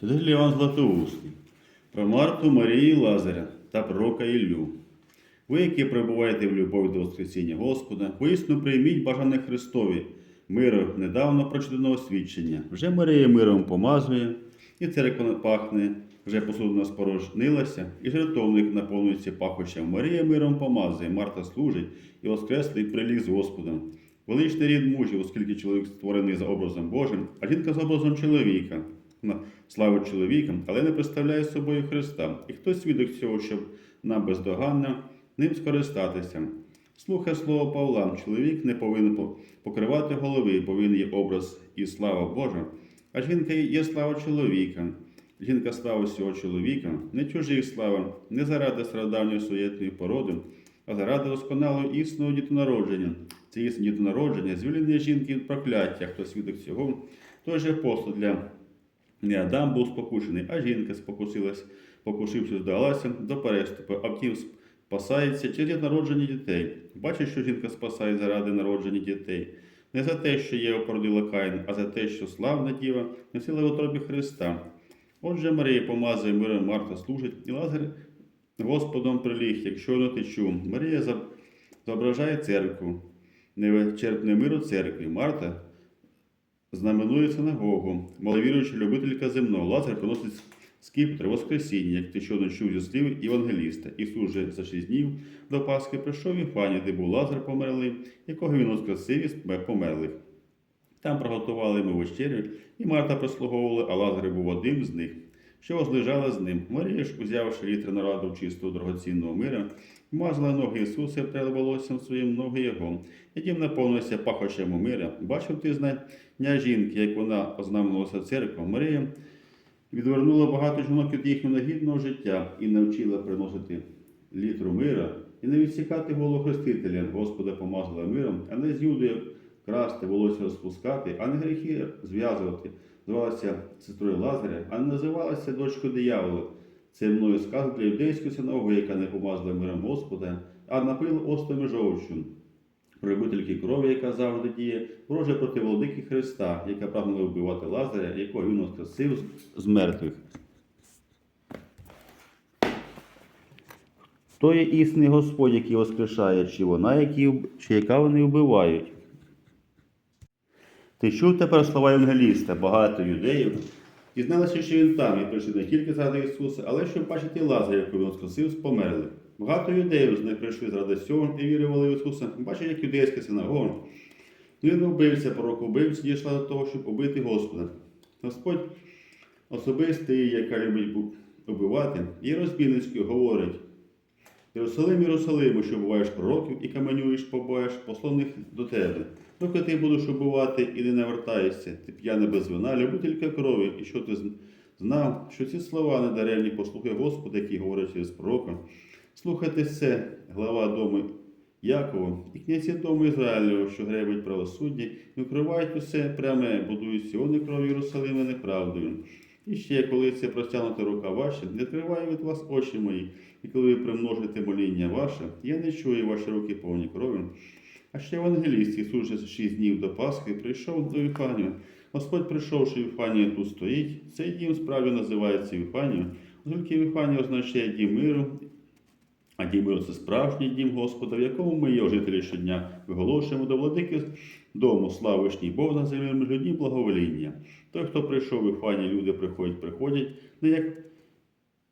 Святитель Іван Златоустий, про Марту Марії Лазаря та пророка Іллю. Ви, які перебуваєте в любові до Воскресіння Господа, воістину прийміть бажане Христові, миру недавно прочитаного свідчення. Вже Марія миром помазує, і церква пахне, вже посудина спорожнилася, і жертовник наповнюється пахощем. Марія миром помазує, Марта служить і воскреслий приліг з Господом. Величний рід мужів, оскільки чоловік створений за образом Божим, а жінка за образом чоловіка. Славить чоловіка, але не представляє собою Христа. І хто свідок цього, щоб нам бездоганно ним скористатися? Слухай слово Павла, чоловік не повинен покривати голови, повинен є образ і слава Божа, а жінка є слава чоловіка. Жінка слава всього чоловіка, не чужих слава, не заради страдання суєтної породи, а заради досконалого істинного дітонародження. Це істинне дітонародження, звільнення жінки від прокляття, хто свідок цього, той же апостол для не Адам був спокушений, а жінка спокусилась, покушивши, здалася до переступу, а втім спасається через народження дітей. Бачиш, що жінка спасає заради народження дітей. Не за те, що Єва породила Каїн, а за те, що славна діва носила в отробі Христа. Отже, Марія помазує миром Марта служить, і Лазар Господом приліг, якщо не течу. Марія зображає церкву, невичерпне миру церкві. Марта знаменує синагогу, маловіруюча любителька земного. Лазар приносить скіпетр Воскресіння, як ти що ночув зі слів Євангеліста. Ісус же за шість днів до Пасхи прийшов в Іфані, де був Лазар померлий, якого він воскресив із померлих. Там приготували ми вечерю, і Марта прислуговувала, а Лазар був одним з них, що возлежала з ним. Марія ж, узявши літр нараду чистого дорогоцінного мира, мазала ноги Ісуса втерла волоссям своїм ноги Його. І тим наповнився пахощем у мира. Бачив ти знання жінки, як вона ознаменувалася церква. Марія відвернула багато жінок від їхнього негідного життя і навчила приносити літру мира і не відсікати голову Хрестителя. Господа помазала миром, а не з юдою красти, волосся розпускати, а не гріхи зв'язувати. Звалася сестрою Лазаря, а не називалася дочкою диявола. Це мною сказано для юдейської синагоги, яка не помазала миром Господа, а напила остами жовчу. Прибительки крові, яка завжди діє, вороже проти владики Христа, яка прагнула вбивати Лазаря, якого він воскресив з мертвих. То є істинний Господь, який воскрешає, чи вона, які, чи яка вони вбивають. Ти чув тепер слова Євангеліста, багато юдеїв. Дізналися, що він там і прийшли не тільки заради Ісуса, але щоб бачити Лазаря, якого він скосив, померли. Багато юдеїв з них прийшли заради цього і вірували в Ісуса. Бачать, як юдейська синагога. Він вбився, пророк убивця, дійшла до того, щоб убити Господа. Господь особистий, яка любить убивати, і розбійницький говорить. Єрусалим, Єрусалиму, що буваєш пророків і каменюєш, побоєш посланих до тебе. Доки ти будеш убивати і не навертаєшся, ти п'яна без вина, любителька крові, і що ти знав, що ці слова недаремні, послухай Господа, який говорить через пророка. Слухайте це, глава дому Якова і князі дому Ізраїлю, що гребуть правосуддя, і укривають усе пряме, будують сіони крові Єрусалима неправдою. І ще, коли це простягнута рука ваша, не триває від вас очі мої, і коли ви примножите моління ваше, я не чую ваші руки повні крові. А ще евангеліст Ісус шість днів до Пасхи прийшов до Віфанію. Господь, прийшовши Віфанію, тут стоїть. Цей дім справді називається Віфанію, оскільки Віфанія означає дім миру, а дім це справжній дім Господа, в якому ми, його жителі щодня, виголошуємо до владики дому славишній Бог на землі людні благовоління. Той, хто прийшов в Іфані, люди приходять, приходять, не як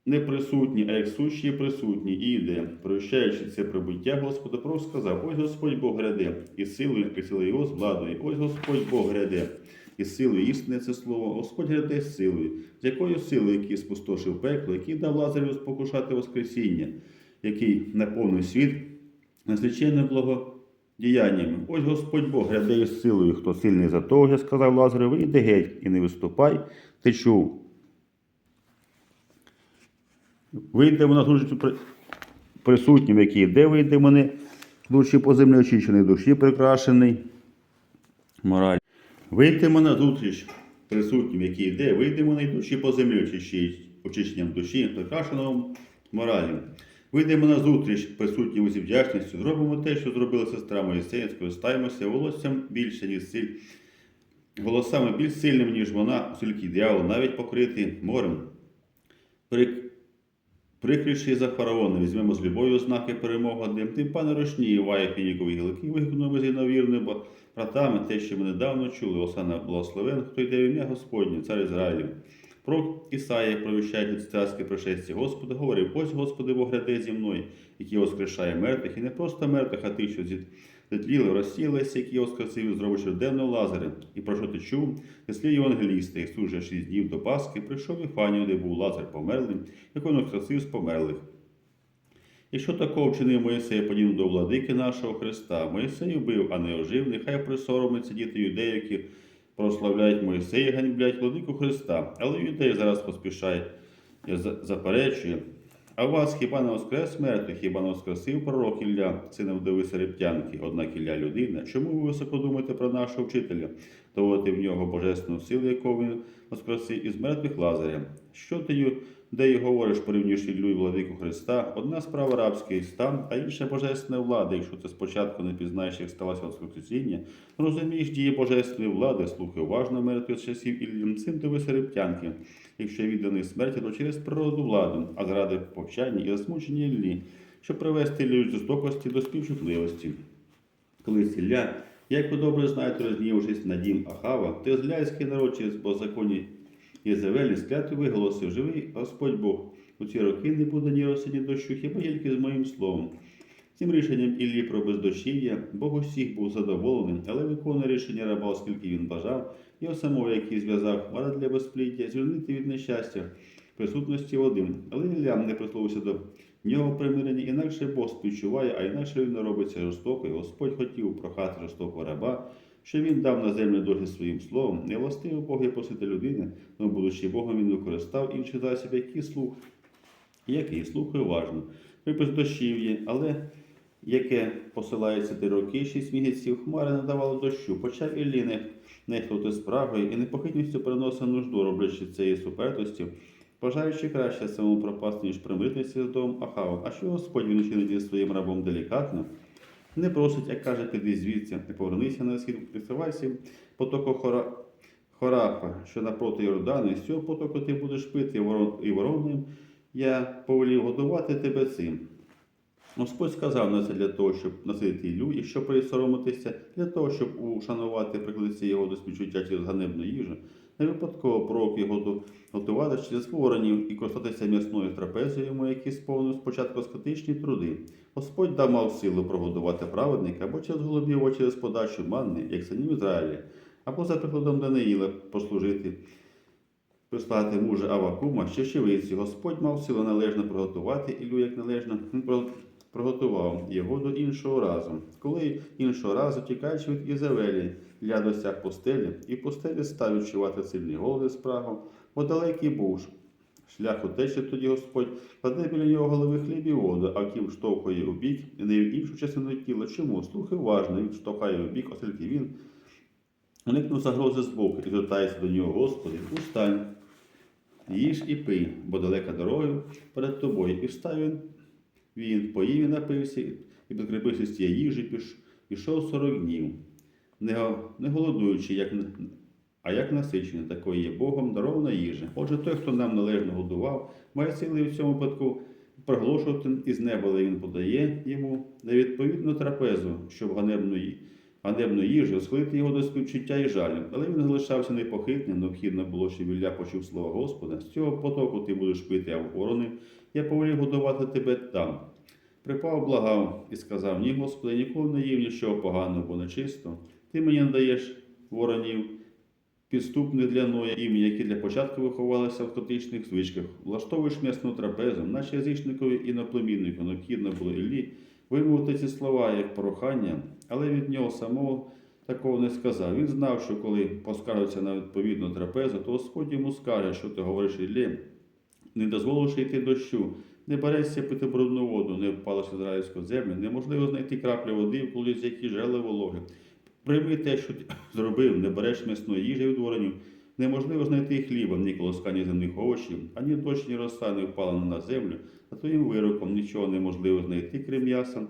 не присутні, а як сущі присутні, і йде, прощаючи це прибуття Господа, пророк сказав, ось Господь Бог гряде, і силою присіли його з владою, ось Господь Бог гряде, і силою істинне це слово, Господь гряде з силою, з якою силою, який спустошив пекло, який дав Лазарю спокушати Воскресіння, який наповнив світ незвичайним благодіяннями. Ось Господь Бог гряде із силою, хто сильний за того, я сказав Лазарю, вийди геть і не виступай, ти чув. Вийдемо на службу при- присутнім, який йде, вийдемо не душі по землі очищений, душі прикрашений. Мораль. Вийдемо на зустріч присутнім, який йде, вийдемо на душі по землі очищенням душі, прикрашеного моралі. Вийдемо на зустріч. Присутнім зі вдячністю, зробимо те, що зробила сестра Моїсея, скористаємося волоссям більше, ніж сіль. Голосами більш сильним, ніж вона, оскільки дьявол навіть покритий морем. Прик... Прикривши за фараона, візьмемо з любою знаки перемоги. Одним, тим пане рушні, ває фінікові гілки, вигукнув з інновірним братами, те, що ми недавно чули, Осана благословен, хто йде в ім'я Господнє, цар Ізраїлів. Пророк Ісаїя, провіщаючи царське пришестя Господа, говорив, ось Господи Бог гряде зі мною, який воскрешає мертвих, і не просто мертвих, а тих, що зітліли, розсілися, які воскресив, зробивши денного Лазаря. І про що ти чув? Неслі євангелісти, Ісус же шість днів до Пасхи, прийшов Іфанію, де був Лазар померлим, як він воскресив з померлих. Якщо такого вчинив Моїсей, подібно до владики нашого Христа, Моїсей убив, а не ожив, нехай присоромиться діти юдеї, які прославляють Моїсея, ганьблять владику Христа. Але юдей зараз поспішає, за- заперечує. А вас хіба не воскрес мертвих, хіба не воскресив пророк Ілля, сина вдови Серептянки, однак Ілля людина? Чому ви високо думаєте про нашого вчителя? Доводити в нього божественну силу, якого він воскресив із мертвих Лазаря. Що ти де й говориш, порівнюєш Іллю і владику Христа? Одна справа рабський стан, а інша божественна влада. Якщо ти спочатку не пізнаєш, як сталося воскресіння, розумієш дії божественної влади, слухай уважно мертвих часів Іллі, син ти Серептянки. Якщо відданий смерті, то через природу владу, а заради повчання і засмучення Іллі, щоб привести Іллю з жорстокості до співчутливості. Колись Ілля, як ви добре знаєте, рознівшись на дім Ахава, то ізраїльський народ через беззаконні Єзавелі скляту виголосив, живий Господь Бог. У ці роки не буде ні роси, дощу, хіба тільки з моїм словом. Цим рішенням Іллі про бездощів'я Бог усіх був задоволений, але виконує рішення раба, оскільки він бажав, його самого, який зв'язав вара для безпліття, звільнити від нещастя присутності води. Але Ілля не присловився до нього примирення, інакше Бог співчуває, а інакше він не робиться жорстоко. І Господь хотів прохати жорстокого раба, що він дав на землю дохід своїм словом. Не властиво Бог є просити людини, але будучи Богом, він використав інший засіб, який слух, який слухає уважно. Випис дощів'ї, але яке посилається три роки, шість місяців, хмари не давало дощу, почав Іллі не нехтувати справою і непохитністю переносив нужду, роблячи цієї супертості, бажаючи краще самому пропасти, ніж примиритися з домом Ахава. А що Господь він чинить своїм рабом делікатно? Не просить, як каже, піди звідси, не повернися на схід, присувайся потоку хора... Хорафа, що напроти Йордану, з цього потоку ти будеш пити і ворон... і воронним. Я повелів годувати тебе цим. Господь сказав на це для того, щоб насити Іллю і щоб присоромитися, для того, щоб ушанувати приклиці його до співчуття через ганебну їжу. Не випадково пророк його готувати через воронів і користатися м'ясною трапезою йому, які сповнив спочатку скотичні труди. Господь дав мав силу прогодувати праведника або через голубів, або через подачу манни, як синів Ізраїля, або за прикладом Даниїла послужити прислати мужа Авакума, ще щевиці. Господь мав силу належно приготувати Ілю, як належно приготував його до іншого разу. Коли іншого разу, тікаючи від Ізавелі, Ілля досяг пустелі, і в пустелі став відчувати сильний голод і спрагу, бо далекий був. Шлях у те, що тоді Господь кладе біля нього голови хліб і воду, а втім штовхує у бік, і не в іншу частину тіла. Чому? Слухай уважно, він штовхає у бік, оскільки він уникнув загрози збоку і звертається до нього, Господи, устань, їж і пий, бо далека дорога перед тобою. І встав він, він поїв і напився, і підкріпився з тієї їжі, піш, пішов сорок днів, не, не голодуючи, як, а як насичений, такої є Богом дарована їжа. Отже, той, хто нам належно годував, має сили в цьому випадку проголошувати із неба, але він подає йому невідповідну трапезу, щоб ганебної ганебну їжу, схилити його до співчуття і жалю. Але він залишався непохитним, необхідно було, щоб Ілля почув слово Господа. З цього потоку ти будеш пити, а ворони, я повелів годувати тебе там. Припав, благав і сказав: Ні, Господи, ніколи не їв нічого поганого, бо нечисто. Ти мені надаєш воронів, підступних для Ноя ім'я, які для початку виховалися в скотичних звичках, влаштовуєш м'ясну трапезу, наче язичникові іноплеміннику необхідно було Іллі вимовити ці слова як прохання, але від нього самого такого не сказав. Він знав, що коли поскаржиться на відповідну трапезу, то Господь йому скаже, що ти говориш Іллі, не дозволивши йти дощу, не берешся пити брудну воду, не впалиш ізраїльську землю, неможливо знайти краплю води, в колі з які жели вологи. Прийми те, що ти зробив, не береш м'ясної їжі від воронів, неможливо знайти хліба, ні колоска, ні земних овочів, ані дощ, ні роса не впала на землю, а твоїм вироком нічого неможливо знайти, крім м'яса,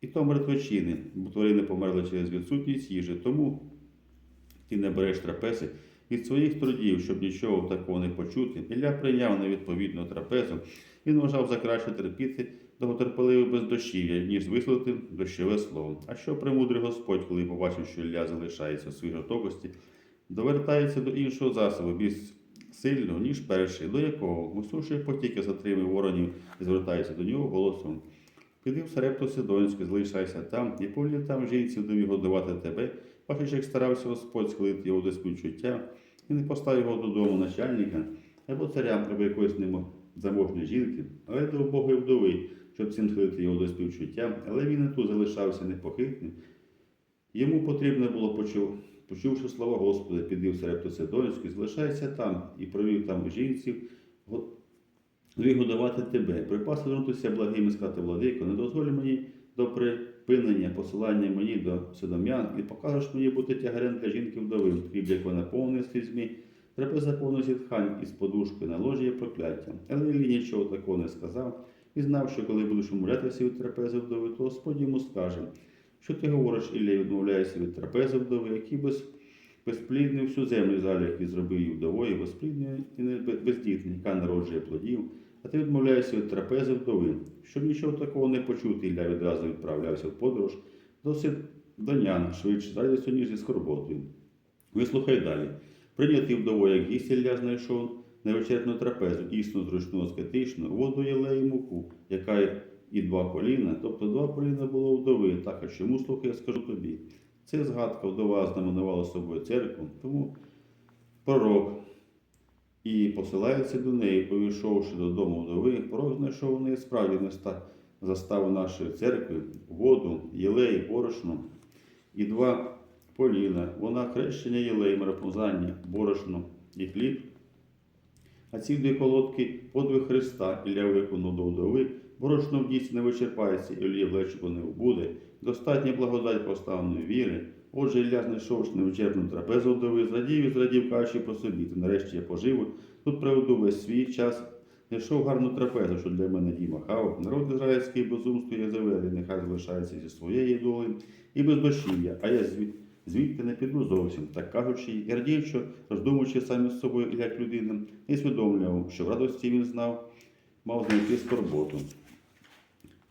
і то мертвечини, бо тварини померли через відсутність їжі. Тому ти не береш трапези від своїх трудів, щоб нічого такого не почути. Ілля прийняв невідповідну трапезу. Він вважав за краще терпіти довготерпеливе бездощів'я, ніж висловити дощове слово. А що премудрий Господь, коли побачив, що Ілля залишається у своїй жорстокості, довертається до іншого засобу, більш сильного, ніж перший, до якого висушує потіки, затримує воронів і звертається до нього голосом. Піди в Сарепту Сидонську, залишайся там, і повелів там жінців дові годувати тебе, як старався Господь схилити його до співчуття, і не поставив його додому начальника або царя або якоїсь немо заможної жінки, але до Бога вдови, щоб цим схилити його до співчуття, але він і тут залишався непохитним. Йому потрібно було почув, почувши слова Господа, піди в Сарепту Сидонську, залишайся там і провів там жінців, го- годувати тебе, припаси вернутися благим і сказати, владико, не дозволь мені до припинення, посилання мені до сидом'ян, і покажеш мені бути тягарем для жінки вдови, хліб, як вона повний слізьмі, треба заповнити зітхань із подушкою на ложі є прокляття. Але Іллі нічого такого не сказав і знав, що коли будеш умолятися від трапези вдови, то Господь йому скаже, що ти говориш, Ілля, відмовляєшся від трапези вдови, який без безплідний всю землю залях і зробив її вдовою, безплідною і не бездітною, яка народжує плодів, а ти відмовляєшся від трапези вдови. Щоб нічого такого не почути, Ілля відразу відправлявся в подорож досить донян, швидше з радістю, ніж із скорботою. Вислухай далі. Прийнятий вдовою, як гість Ілля знайшов невичерпну трапезу, дійсно зручну, аскетичну, воду єле і муку, яка і два поліна, тобто два поліна було вдови. Так, а чому слухай, я скажу тобі. Це згадка вдова знаменувала собою церкву, тому пророк і посилається до неї, повійшовши додому вдови, пророк знайшов у неї справді места заставу нашої церкви, воду, єлей, борошно і два поліна. Вона хрещення єлей, марапузання, борошно і хліб. А ці дві колодки подвиг Христа Ілля виконав до вдови, борошно в дійсні не вичерпається, і олія в лечику не вбуде. Достатня благодать поставленої віри. Отже, Ілля знайшовши невичерпну трапезу вдови, зрадів і зрадів, кажучи про собі, то нарешті я поживу, тут проведу весь свій час. Знайшов гарну трапезу, що для мене діма хав. Народ ізраїльський безумство Єзавелі, нехай залишається зі своєї долі і без дощів'я, а я звід, звідти не піду зовсім. Так кажучи, і радіючи, роздумуючи самі з собою, як людина, не свідомлював, що в радості він знав, мав знайти скорботу.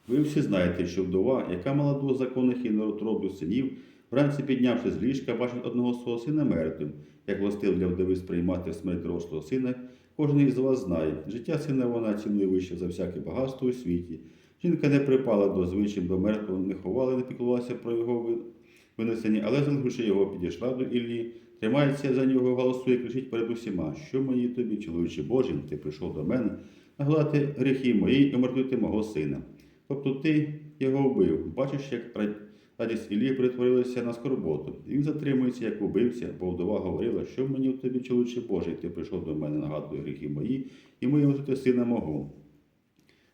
Ви всі знаєте, що вдова, яка мала двох законних і народробних синів, вранці піднявши з ліжка, бачить одного свого сина мертвим, як властив для вдови сприймати смерть дорослого сина, кожен із вас знає. Життя сина вона цінує вище за всяке багатство у світі. Жінка не припала до звичаїв до мертвого, не ховала, не піклувалася про його винесення, але залишивши його, підійшла до Іллі, тримається за нього, голосує, кричить перед усіма, що мені тобі, чоловіче Божий, ти прийшов до мене, нагладати гріхи мої і омертвити мого сина. Тобто ти його вбив. Бачиш, як радість Іллі перетворилася на скорботу. Він затримується, як убився, бо вдова говорила, що мені в тобі, чоловіче Божий, ти прийшов до мене, нагадує гріхи мої, і мої омертвити сина мого.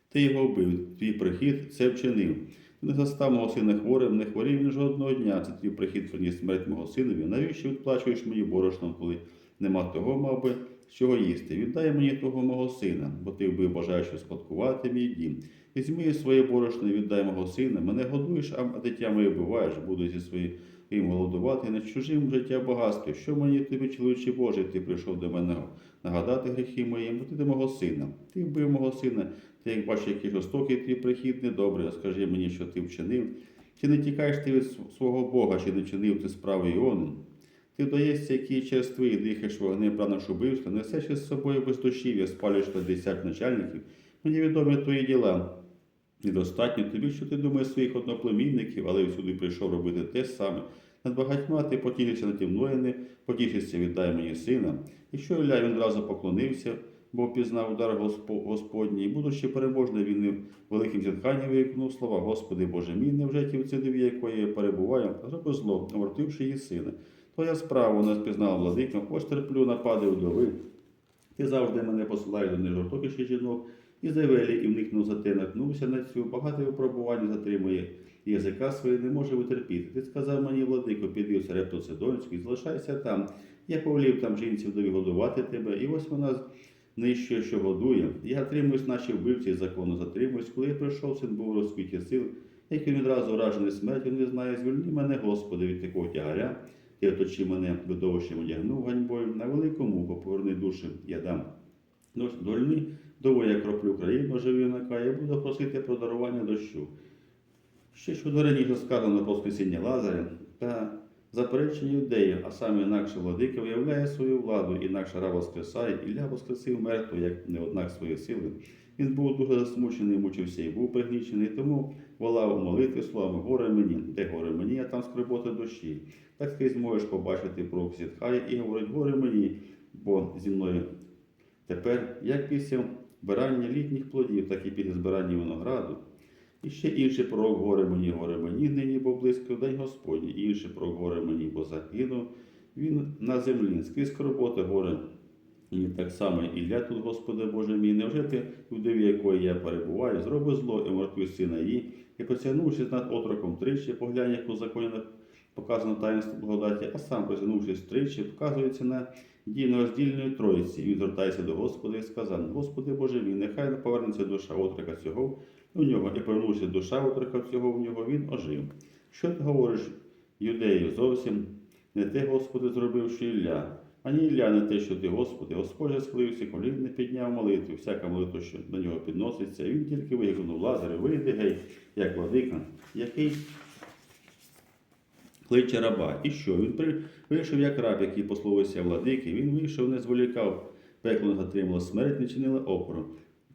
Ти його вбив, твій прихід це вчинив. Ти не застав мого сина хворим, не хворів він жодного дня. Це твій прихід приніс смерть мого синові. Навіщо відплачуєш мені борошном, коли нема того, мав би, з чого їсти? Віддай мені того мого сина, бо ти вбив, бажаючи спадкувати мій дім. Візьми своє борошно і віддай мого сина. Мене годуєш, а дитя моє вбиваєш, буду зі своїм голодувати на чужим життя багатстві. Що мені тобі, чоловіче Божий, ти прийшов до мене нагадати гріхи мої, бо ти до мого сина. Ти вбив мого сина. Ти як бачиш, який жорстокий твій прихід, недобре, скажи мені, що ти вчинив. Чи не тікаєш ти від свого Бога, чи не вчинив ти справи Іону? Ти вдаєшся, який через твої дихаєш вогнем прагнеш убивства, несеш із собою бездушів'я, спалюєш на десять начальників. Мені відомі твої діла. Недостатньо тобі, що ти думаєш своїх одноплемінників, але всюди прийшов робити те саме. Над багатьма ти потішишся наді мною, не потішишся, віддай мені сина. І що Ілля він одразу поклонився, бо пізнав удар Госпо- Господній, і будучи переможний, він великим зітханням виконав слова, Господи Боже мій, невже ті в цидові, якої я перебуваю, зроби зло, омертвивши її сина. Твоя справа не спізнала владика, ось терплю напади вдови. Ти завжди мене посилаєш до найжорстокіших жінок, і завелі, і вникнув за те, наткнувся на цю, багато випробування затримує, язика своє не може витерпіти. Ти сказав мені, владико, піди в Сарепту Сидонську і залишайся там. Я повелів там жінців дові годувати тебе, і ось вона знищує, що годує. Я тримуюсь, наші вбивці закону затримуюсь. Коли я прийшов, син був у розквіті сил, як він відразу вражений смертю, не знає, звільни мене, Господи, від такого тягаря. Ти оточи мене видовищем одягнув ганьбою, на велику муку поверни душі, я дам. Дольни, довго кроплю країну живівника, я буду просити про дарування дощу. Ще щодо раніше сказано про Воскресіння Лазаря та заперечення юдеїв, а саме інакше владика виявляє свою владу, інакше раб воскресає, Ілля воскресив мертвого, як не однак свої сили. Він був дуже засмучений, мучився і був пригнічений, тому волав молити словами горе мені, де горе мені, а там скриботи душі. Так скрізь можеш побачити про зітхає і говорить горе мені, бо зі мною тепер, як після збирання літніх плодів, так і після збирання винограду. І ще інший пророк горе мені, горе мені, нині, бо близько день Господній, і інший пророк горе мені, бо загинув. Він на землі, скрізь скорботи горе. І так само Ілля тут, Господи Боже мій, невже ти, люди, в якої я перебуваю, зроби зло і мертвий сина її, і потягнувшись над отроком тричі, поглянь, як у законі показано таїнство благодаті, а сам, потягнувшись тричі, вказується на дії нероздільної троїці, і звертається до Господа і сказав, Господи Боже мій, нехай не повернеться душа отрока цього у нього, і повернувся душа отрока цього в нього, він ожив. Що ти говориш, юдею, зовсім не те, Господи, зробив, що Ілля, ані Ілля не те, що ти, Господи, Господь же схилився, колін не підняв молитву, всяка молитва, що до нього підноситься, він тільки вигукнув Лазарю, вийди гей, як владика, який кличе раба. І що? Він вийшов як раб, який пословився владики, він вийшов, не зволікав, пекло не затримало смерть, не чинило опору.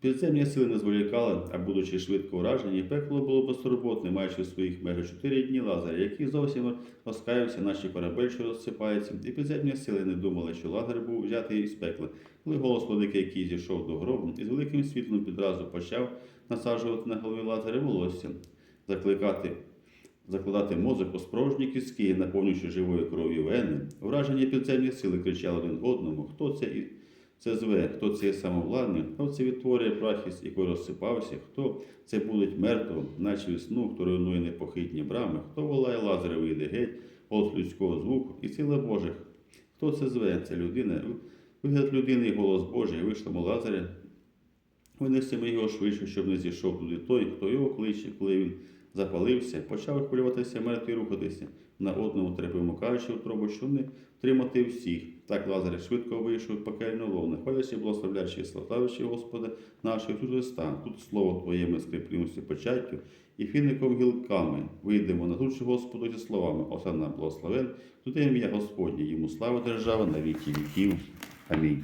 Підземні сили не зволікали, а будучи швидко вражені, пекло було безтурботне, маючи в своїх межах чотири дні Лазаря, який зовсім розкаявся, наче корабель, що розсипається, і підземні сили не думали, що Лазар був взятий із пекла. Коли голос владики, який зійшов до гробу, і з великим світлом підразу почав насаджувати на голові Лазаря волосся, закликати закладати мозок у справжні кістки, наповнюючи живою кров'ю вени. Вражені підземні сили кричали один одному, хто це і це зве, хто це є самовладний, хто це відтворює прахіс, який розсипався, хто це будить мертвим, наче сну, хто руйнує непохитні брами, хто волає лазаря вийде геть, голос людського звуку і сила Божих. Хто це зве? Це людина. Вигляд людини і голос Божий, вийшлому Лазаря. Винесемо його швидше, щоб не зійшов туди той, хто його кличе, коли він запалився, почав хвилюватися, мерти і рухатися на одному трепимукаючи утробу, щоб не втримати всіх. Так Лазар швидко вийшов пекельну ловне, хваляючи, благословляючи, славлячи Господа нашого тут листа. Тут слово Твоє ми скріплюємося початтю і фіником гілками. Вийдемо на зустріч Господу зі словами Осана благословен, тут ім'я Господнє, йому слава держава на віки віків. Амінь.